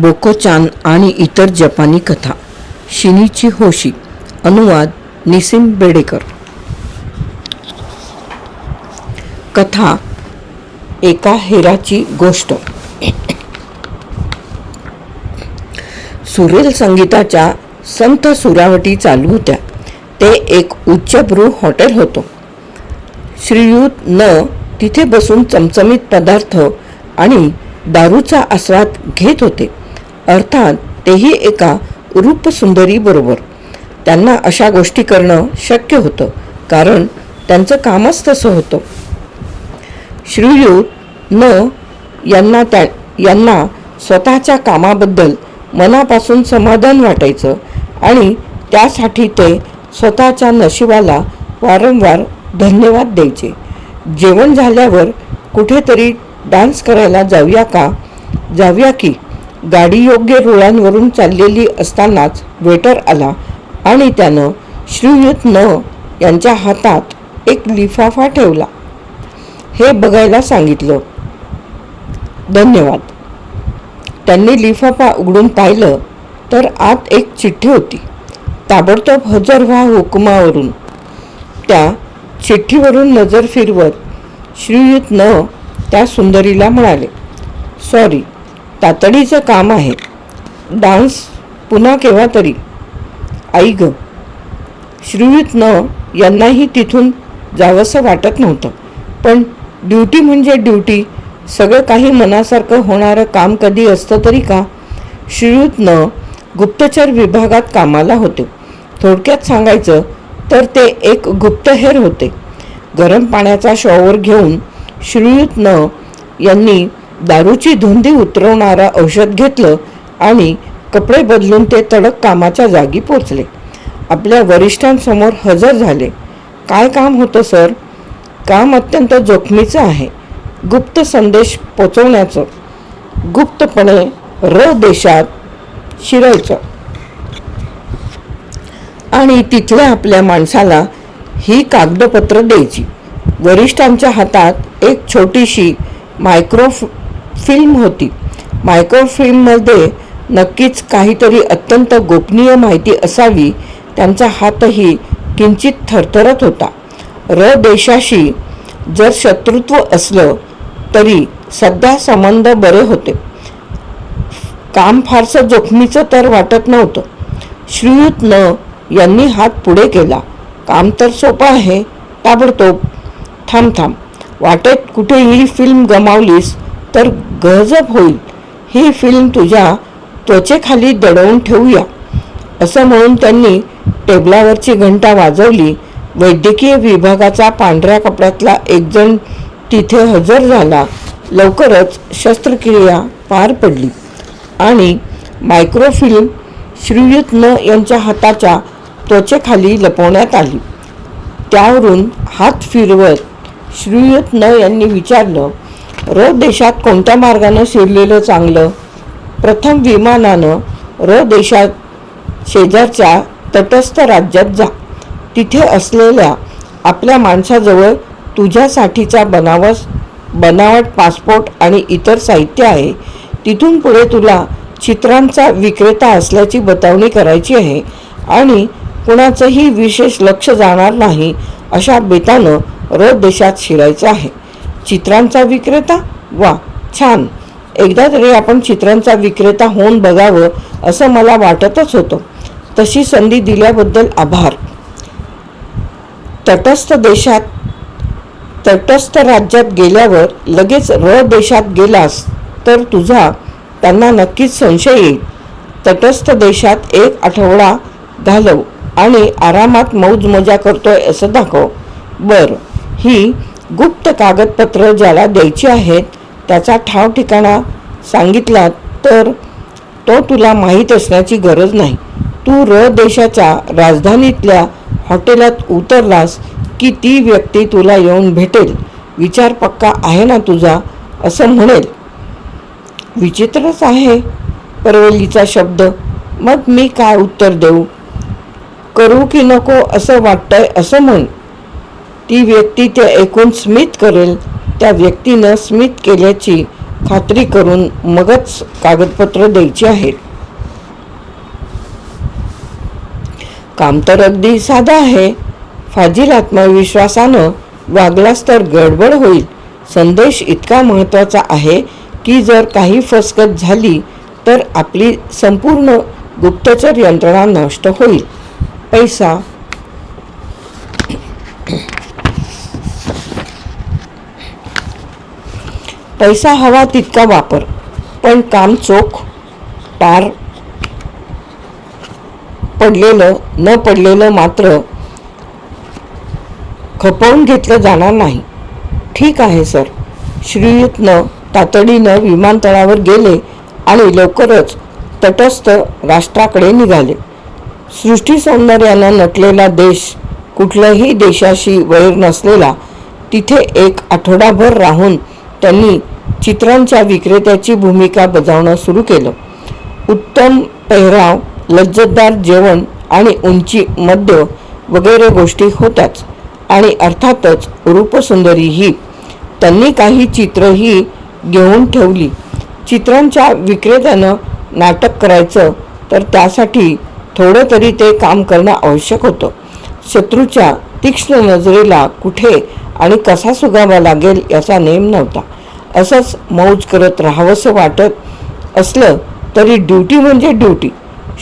बोकोचान आणि इतर जपानी कथा. शिनीची होशी. अनुवाद निसिम बेडेकर. कथा एका हेराची गोष्ट. सुरेल संगीताच्या संत सुरावटी चालू होत्या. ते एक उच्चभ्रू हॉटेल होतं. श्रीयुत न तिथे बसून चमचमीत पदार्थ आणि दारूचा आस्वाद घेत होते. अर्थात तेही एका रूपसुंदरीबरोबर त्यांना अशा गोष्टी करणं शक्य होतं कारण त्यांचं कामच तसं होतं. श्रीयुत न यांना त्या यांना स्वतःच्या कामाबद्दल मनापासून समाधान वाटायचं आणि त्यासाठी ते स्वतःच्या नशिबाला वारंवार धन्यवाद द्यायचे. जेवण झाल्यावर कुठेतरी डान्स करायला जाऊया का? जाऊया की? गाडी योग्य रुळांवरून चाललेली असतानाच वेटर आला आणि त्यानं श्रीयुत न यांच्या हातात एक लिफाफा ठेवला. हे बघायला सांगितलं. धन्यवाद. त्यांनी लिफाफा उघडून पाहिलं तर आत एक चिठ्ठी होती. ताबडतोब हजर व्हा हुकुमावरून. त्या चिठ्ठीवरून नजर फिरवत श्रीयुत न त्या सुंदरीला म्हणाले सॉरी तातडीचं काम आहे. डान्स पुन्हा केव्हा तरी. आई ग श्रीयुत न यांनाही तिथून जावंसं वाटत नव्हतं. पण ड्युटी म्हणजे ड्युटी सगळं काही मनासारखं होणारं काम कधी असतं तरी का? श्रीयुत न गुप्तचर विभागात कामाला होते. थोडक्यात सांगायचं तर ते एक गुप्तहेर होते. गरम पाण्याचा शॉवर घेऊन श्रीयुत न यांनी दारूची धुंदी उतरवणारं औषध घेतलं आणि कपडे बदलून ते तडक कामाच्या जागी पोचले. आपल्या वरिष्ठांसमोर हजर झाले. काय काम होतं सर? काम अत्यंत जोखमीचं आहे. गुप्त संदेश पोचवण्याचं. गुप्तपणे र देशात शिरायचं. आणि तिथल्या आपल्या माणसाला ही कागदपत्र द्यायची. वरिष्ठांच्या हातात एक छोटीशी मायक्रो फिल्म होती. मायक्रोफिल्ममध्ये नक्कीच काहीतरी अत्यंत गोपनीय माहिती असावी त्यांचा हातही किंचित थरथरत होता. र देशाशी जर शत्रुत्व असलं तरी सध्या संबंध बरे होते. काम फारसं जोखमीचं तर वाटत नव्हतं. श्रीयुत न यांनी हात पुढे केला. काम तर सोपं आहे ताबडतोब थांब थांब. वाटेत कुठे ही फिल्म गमावलीस तर गजब होईल. ही फिल्म तुझ्या त्वचेखाली दडवून ठेवूया. असं म्हणून त्यांनी टेबलावरची घंटा वाजवली. वैद्यकीय विभागाचा पांढऱ्या कपड्यातला एकजण तिथे हजर झाला. लवकरच शस्त्रक्रिया पार पडली. आणि मायक्रोफिल्म श्रीयुत न यांच्या हाताच्या त्वचेखाली लपवण्यात आली. त्यावरून हात फिरवत श्रीयुत न यांनी विचारलं र देशात कोणत्या मार्गानं शिरलेलं चांगलं? प्रथम विमानानं र देशात शेजारच्या तटस्थ राज्यात जा. तिथे असलेल्या आपल्या माणसाजवळ तुझ्यासाठीचा बनावस बनावट पासपोर्ट आणि इतर साहित्य आहे. तिथून पुढे तुला चित्रांचा विक्रेता असल्याची बतावणी करायची आहे आणि कुणाचंही विशेष लक्ष जाणार नाही अशा बेतानं र देशात शिरायचं आहे. चित्रांचा विक्रेता? वा छान. एकदा तरी आपण चित्रांचा विक्रेता होऊन बघावं असं मला वाटतच होतं. तशी संधी दिल्याबद्दल आभार. तटस्थ देशात तटस्थ राज्यात गेल्यावर लगेच र देशात गेलास तर तुझा त्यांना नक्कीच संशय येईल. तटस्थ देशात एक आठवडा घालव आणि आरामात मौज मजा करतोय असं दाखव. बर ही गुप्त कागदपत्र ज्याला द्यायची आहेत त्याचा ठाव ठिकाणा सांगितला तर तो तुला माहीत असण्याची गरज नाही. तू र देशाच्या राजधानीतल्या हॉटेलात उतरलास की ती व्यक्ती तुला येऊन भेटेल. विचार पक्का आहे ना तुझा? असं म्हणेल. विचित्रच आहे परवलीचा शब्द. मग मी काय उत्तर देऊ? करू की नको असं वाटतंय असं म्हण. ती व्यक्ती ते ऐकून स्मित करेल. त्या व्यक्तीनं स्मित केल्याची खात्री करून मगच कागदपत्र द्यायची आहेत. काम तर अगदी साधं आहे. फाजील आत्मविश्वासानं वागलास तर गडबड होईल. संदेश इतका महत्त्वाचा आहे की जर काही फसकत झाली तर आपली संपूर्ण गुप्तचर यंत्रणा नष्ट होईल. पैसा पैसा हवा तितका वापर. पण काम चोख पार पडलेलं न पडलेलं मात्र खपवून घेतलं जाणार नाही. ठीक आहे सर. श्रीयुतनं तातडीनं विमानतळावर गेले आणि लवकरच तटस्थ राष्ट्राकडे निघाले. सृष्टी सौंदर्यानं नटलेला देश कुठल्याही देशाशी वैर नसलेला तिथे एक आठवडाभर राहून त्यांनी चित्रांच्या विक्रेत्याची भूमिका बजावणं सुरू केलं. उत्तम पेहराव लज्जतदार जेवण आणि उंची मद्य वगैरे गोष्टी होत्याच. आणि अर्थातच रूपसुंदरीही त्यांनी काही चित्रही घेऊन ठेवली. चित्रांच्या विक्रेत्यानं नाटक करायचं तर त्यासाठी थोडं तरी ते काम करणं आवश्यक होतं. शत्रूच्या तीक्ष्ण नजरेला कुठे आणि कसा सुगावा लागेल याचा नेम नव्हता. असंच मौज करत राहावंसं वाटत असलं तरी ड्युटी म्हणजे ड्युटी.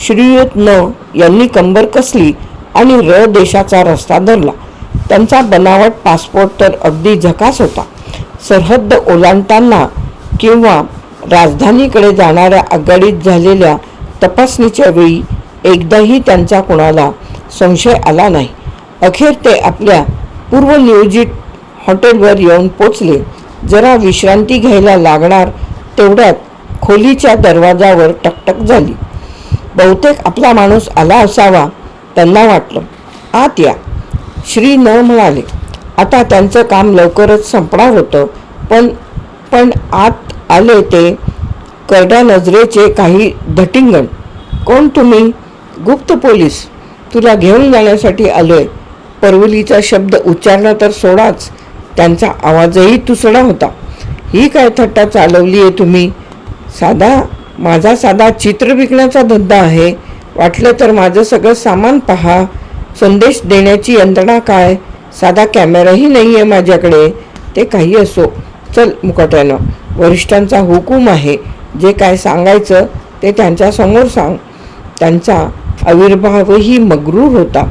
श्रीयुत न यांनी कंबर कसली आणि र देशाचा रस्ता धरला. त्यांचा बनावट पासपोर्ट तर अगदी झकास होता. सरहद्द ओलांडताना किंवा राजधानीकडे जाणाऱ्या आघाडीत झालेल्या तपासणीच्या वेळी एकदाही त्यांचा कोणाला संशय आला नाही. अखेर ते आपल्या पूर्वनियोजित हॉटेलवर येऊन पोचले. जरा विश्रांती घ्यायला लागणार तेवढ्यात खोलीच्या दरवाजावर टकटक झाली. बहुतेक आपला माणूस आला असावा त्यांना वाटलं. आत या. श्री न म्हणाले आता त्यांचं काम लवकरच संपणार होतं. पण पण आत आले ते करड्या नजरेचे काही धटिंगण. कोण तुम्ही? गुप्त पोलीस. तुला घेऊन जाण्यासाठी आलोय. परवलीचा शब्द उच्चारणं तर सोडाच. त्यांचा आवाजही तुसडा होता. ही काय थट्टा चालवली आहे तुम्ही? साधा माझा साधा चित्र विकण्याचा धंदा आहे. वाटलं तर माझं सगळं सामान पहा. संदेश देण्याची यंत्रणा काय? साधा कॅमेराही नाही आहे माझ्याकडे. ते काही असो. चल मुकाट्यानं. वरिष्ठांचा हुकूम आहे. जे काय सांगायचं ते त्यांच्यासमोर सांग. त्यांचा आविर्भावही मगरूर होता.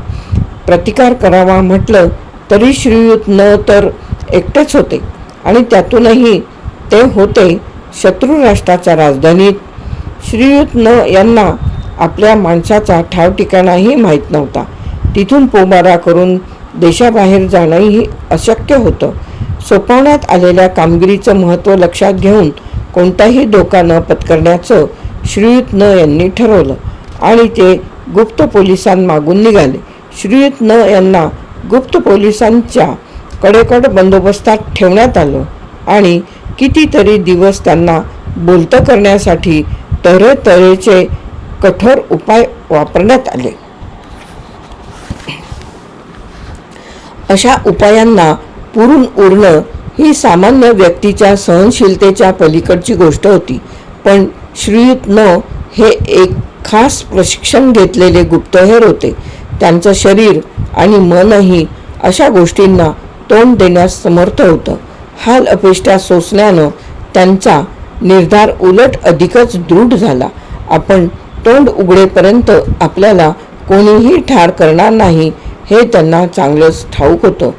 प्रतिकार करावा म्हटलं तरी श्रीयुत न तर एकटेच होते. आणि त्यातूनही ते होते शत्रू राष्ट्राच्या राजधानीत. श्रीयुत न यांना आपल्या माणसाचा ठाव ठिकाणाही माहीत नव्हता. तिथून पोबारा करून देशाबाहेर जाणंही अशक्य होतं. सोपवण्यात आलेल्या कामगिरीचं महत्त्व लक्षात घेऊन कोणताही धोका न पत्करण्याचं श्रीयुत न यांनी ठरवलं आणि ते गुप्त पोलिसांमागून निघाले. श्रीयुत न यांना गुप्त पोलिसांच्या कडेकड बंदोबस्तात ठेवण्यात आलं आणि कितीतरी दिवस त्यांना बोलतं करण्यासाठी तऱ्हेतऱ्हेचे कठोर उपाय वापरण्यात आले. अशा उपायांना पुरून उरणं ही सामान्य व्यक्तीच्या सहनशीलतेच्या पलीकडची गोष्ट होती पण श्रीयुत न हे एक खास प्रशिक्षण घेतलेले गुप्तहेर होते. त्यांचं शरीर आणि मनही अशा गोष्टींना तोंड देण्यास समर्थ होतं. हाल अपेष्टा सोसल्यानं त्यांचा निर्धार उलट अधिकच दृढ झाला. आपण तोंड उघडेपर्यंत आपल्याला कोणीही ठार करणार नाही हे त्यांना चांगलंच ठाऊक होतं.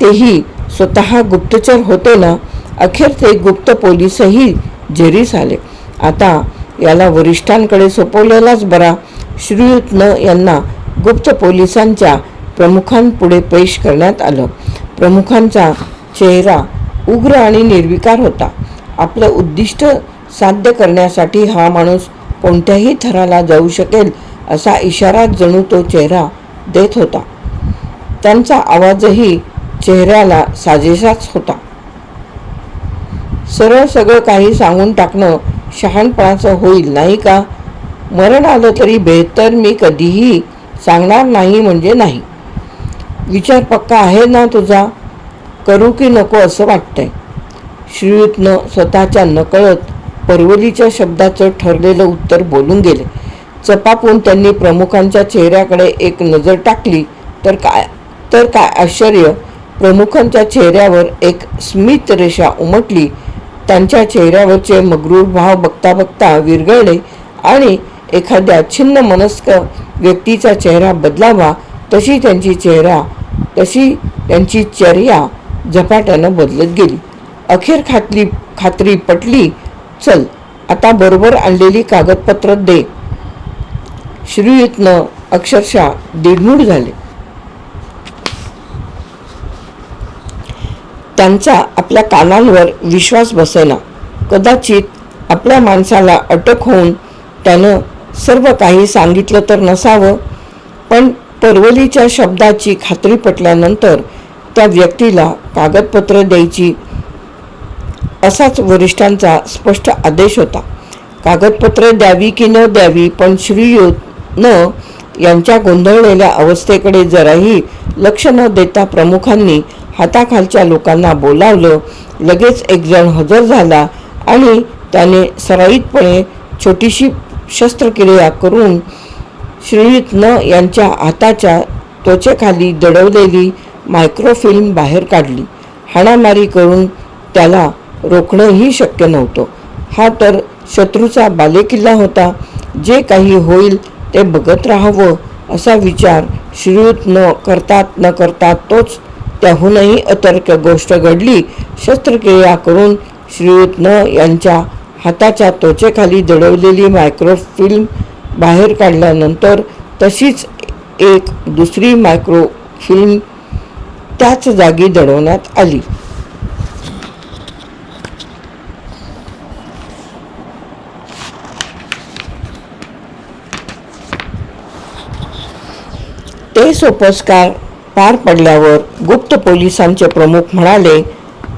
तेही स्वतः गुप्तचर होते ना अखेर ते गुप्त पोलीसही झेरीस आले आता याला वरिष्ठांकडे सोपवलेलाच बरा. श्रीयुत्न यांना गुप्त पोलिसांच्या प्रमुखांपुढे पेश करण्यात आलं. प्रमुखांचा चेहरा उग्र आणि निर्विकार होता. आपलं उद्दिष्ट साध्य करण्यासाठी हा माणूस कोणत्याही थराला जाऊ शकेल असा इशारा जणू तो चेहरा देत होता. त्यांचा आवाजही चेहऱ्याला साजेसाच होता. सरळ सगळं काही सांगून टाकणं शहाणपणाचं होईल नाही का? मरण आलं तरी बेहतर मी कधीही सांगणार नाही म्हणजे नाही. विचार पक्का आहे ना तुझा? करू की नको असं वाटतंय. श्रीयुतनं स्वतःच्या नकळत परवलीच्या शब्दाचं ठरलेलं उत्तर बोलून गेले. चपापून त्यांनी प्रमुखांच्या चेहऱ्याकडे एक नजर टाकली. तर काय? तर काय आश्चर्य? प्रमुखांच्या चेहऱ्यावर एक स्मित रेषा उमटली. त्यांच्या चेहऱ्यावरचे मगरूर भाव बघता बघता विरघळले आणि एखाद्या छिन्न मनस्क व्यक्तीचा चेहरा बदलावा तशी त्यांची चेहरा तशी त्यांची चर्या झपाट्यानं बदलत गेली. अखेर खातली खात्री पटली चल आता बरोबर आणलेली कागदपत्र दे. श्रीयुतनं अक्षरशः दिडमूड झाले. त्यांचा आपल्या कानांवर विश्वास बसेना. कदाचित आपल्या माणसाला अटक होऊन त्यानं सर्व काही सांगितलं तर नसावं पण परवलीच्या शब्दाची खात्री पटल्यानंतर त्या व्यक्तीला कागदपत्र द्यायची असाच वरिष्ठांचा स्पष्ट आदेश होता. कागदपत्र द्यावी की न द्यावी पण श्रीयुत न यांच्या गोंधळलेल्या अवस्थेकडे जराही लक्ष न देता प्रमुखांनी हाताखालच्या लोकांना बोलावलं. लगेच एकजण हजर झाला आणि त्याने सराईतपणे छोटीशी शस्त्रक्रिया करून श्रीयुत न यांच्या हाताच्या त्वचेखाली दडवलेली मायक्रोफिल्म बाहेर काढली. हाणामारी करून त्याला रोखणंही शक्य नव्हतं. हा तर शत्रूचा बालेकिल्ला होता. जे काही होईल ते बघत राहावं असा विचार श्रीयुत न करतात न करतात तोच त्याहूनही अतर्क गोष्ट घडली. शस्त्रक्रिया करून श्रीयुत न यांच्या हाताच्या त्वचेखाली दडवलेली मायक्रोफिल्म बाहेर काढल्यानंतर तशीच एक दुसरी मायक्रो फिल्म त्याच जागी दडवण्यात आली. ते सोपस्कार पार पडल्यावर गुप्त पोलिसांचे प्रमुख म्हणाले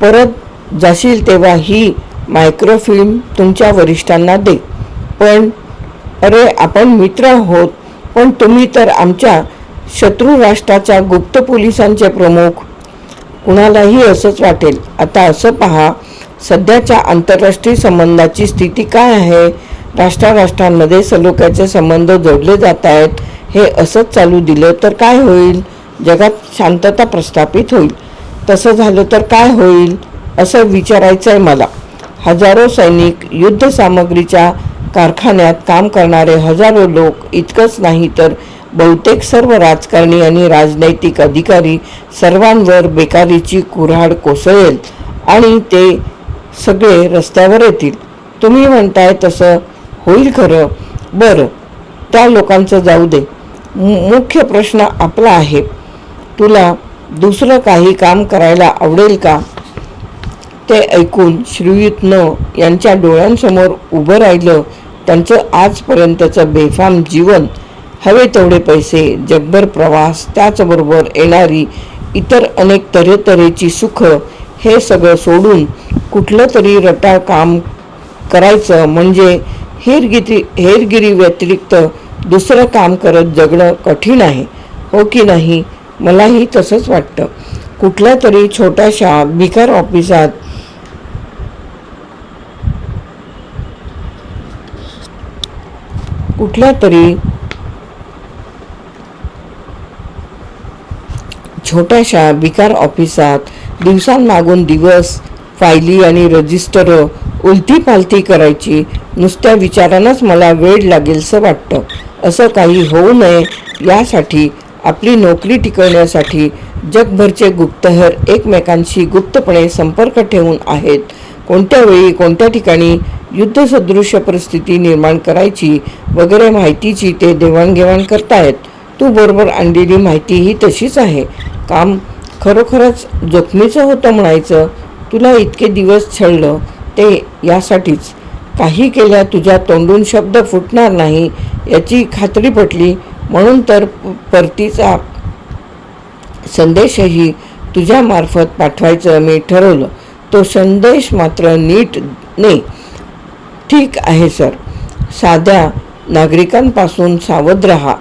परत जाशील तेव्हा ही मायक्रोफिल्म तुमच्या वरिष्ठांना दे. पण अरे आपण मित्र आहोत पण तुम्ही तर आमच्या शत्रू राष्ट्राच्या गुप्त पोलिसांचे प्रमुख. कुणालाही असंच वाटेल. आता असं पहा सध्याच्या आंतरराष्ट्रीय संबंधाची स्थिती काय आहे? राष्ट्राराष्ट्रांमध्ये सलोख्याचे संबंध जोडले जात आहेत. हे असंच चालू दिलं तर काय होईल? जगात शांतता प्रस्थापित होईल. तसं झालं तर काय होईल? असं विचारायचं आहे मला. हजारो सैनिक युद्धसामग्रीच्या कारखान्यात काम करणारे हजारो लोक इतकंच नाही तर बहुतेक सर्व राजकारणी आणि राजनैतिक अधिकारी सर्वांवर बेकारीची कुऱ्हाड कोसळेल आणि ते सगळे रस्त्यावर येतील. तुम्ही म्हणताय तसं होईल खरं. बरं त्या लोकांचं जाऊ दे. मु- मुख्य प्रश्न आपला आहे. तुला दुसरं काही काम करायला आवडेल का? ते ऐकून श्रीयुत न यांच्या डोळ्यांसमोर उभं राहिलं. त्यांचं आजपर्यंतचं बेफाम जीवन हवे तेवढे पैसे जगभर प्रवास त्याचबरोबर येणारी इतर अनेक तऱ्हेतऱ्हेची सुख हे सगळं सोडून कुठलं तरी रटाळ काम करायचं म्हणजे हेरगिरी हेरगिरी व्यतिरिक्त दुसरं काम करत जगणं कठीण आहे. हो की नाही? मलाही तसंच वाटतं. कुठल्या तरी छोट्याशा बिकार ऑफिसात कुठल्या तरी छोट्याशा बिकार ऑफिसात दिवसांमागून दिवस फायली आणि रजिस्टर उलटी पालती करायची नुसत्या विचारानंच मला वेळ लागेलसं वाटतं. असं काही होऊ नये यासाठी आपली नोकरी टिकवण्यासाठी जगभरचे गुप्तहर एकमेकांशी गुप्तपणे संपर्क ठेवून आहेत. कोणत्या वेळी कोणत्या ठिकाणी युद्धसदृश्य परिस्थिती निर्माण करायची वगैरे माहितीची ते देवाणघेवाण करतायत. तू बरोबर आणलेली माहिती ही तशीच आहे. काम खरोखरच जोखमीचं होतं म्हणायचं. तुला इतके दिवस छळलं ते यासाठीच. काही केल्या तुझ्या तोंडून शब्द फुटणार नाही याची खात्री पटली. म्हणून तर परतीचा संदेशही तुझ्यामार्फत पाठवायचं मी ठरवलं. तो संदेश मात्र नीट नाही. ठीक आहे सर. साध्या नागरिकांपासून सावध राहा.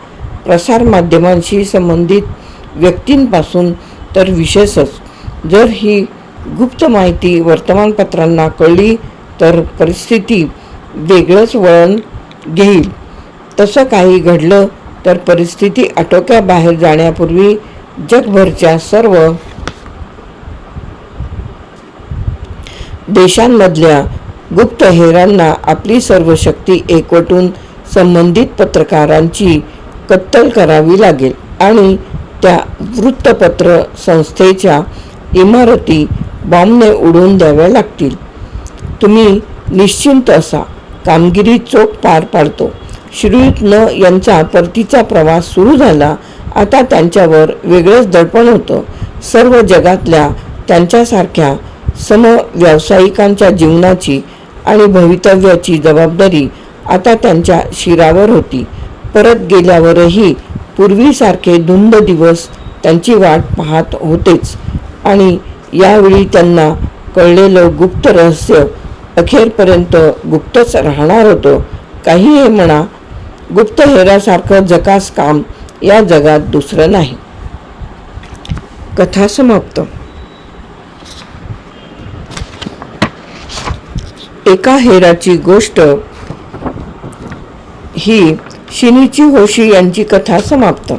प्रसारमाध्यमांशी संबंधित व्यक्तींपासून तर विशेषच. जर ही गुप्त माहिती वर्तमानपत्रांना कळली तर परिस्थिती वेगळंच वळण घेईल. तसं काही घडलं तर परिस्थिती आटोक्याबाहेर जाण्यापूर्वी जगभरच्या सर्व देशांमधल्या गुप्तहेरांना आपली सर्व शक्ती एकवटून संबंधित पत्रकारांची कत्तल करावी लागेल आणि त्या वृत्तपत्र संस्थेच्या इमारती बॉम्बने उडवून द्याव्या लागतील. तुम्ही निश्चिंत असा. कामगिरी चोख पार पाडतो. श्रीयुत न यांचा परतीचा प्रवास सुरू झाला. आता त्यांच्यावर वेगळंच दडपण होतं. सर्व जगातल्या त्यांच्यासारख्या सम व्यावसायिकांच्या जीवनाची आणि भवितव्याची जबाबदारी आता त्यांच्या शिरावर होती. परत गेल्यावरही पूर्वीसारखे धुंद दिवस त्यांची वाट पाहत होतेच आणि यावेळी त्यांना कळलेलं गुप्त रहस्य अखेरपर्यंत गुप्तच राहणार होतं. काही हे म्हणा गुप्तहेरासारखं जकास काम या जगात दुसरं नाही. कथा समाप्त. एका हेराची गोष्ट. ही शिनीची होशी यांची कथा समाप्त.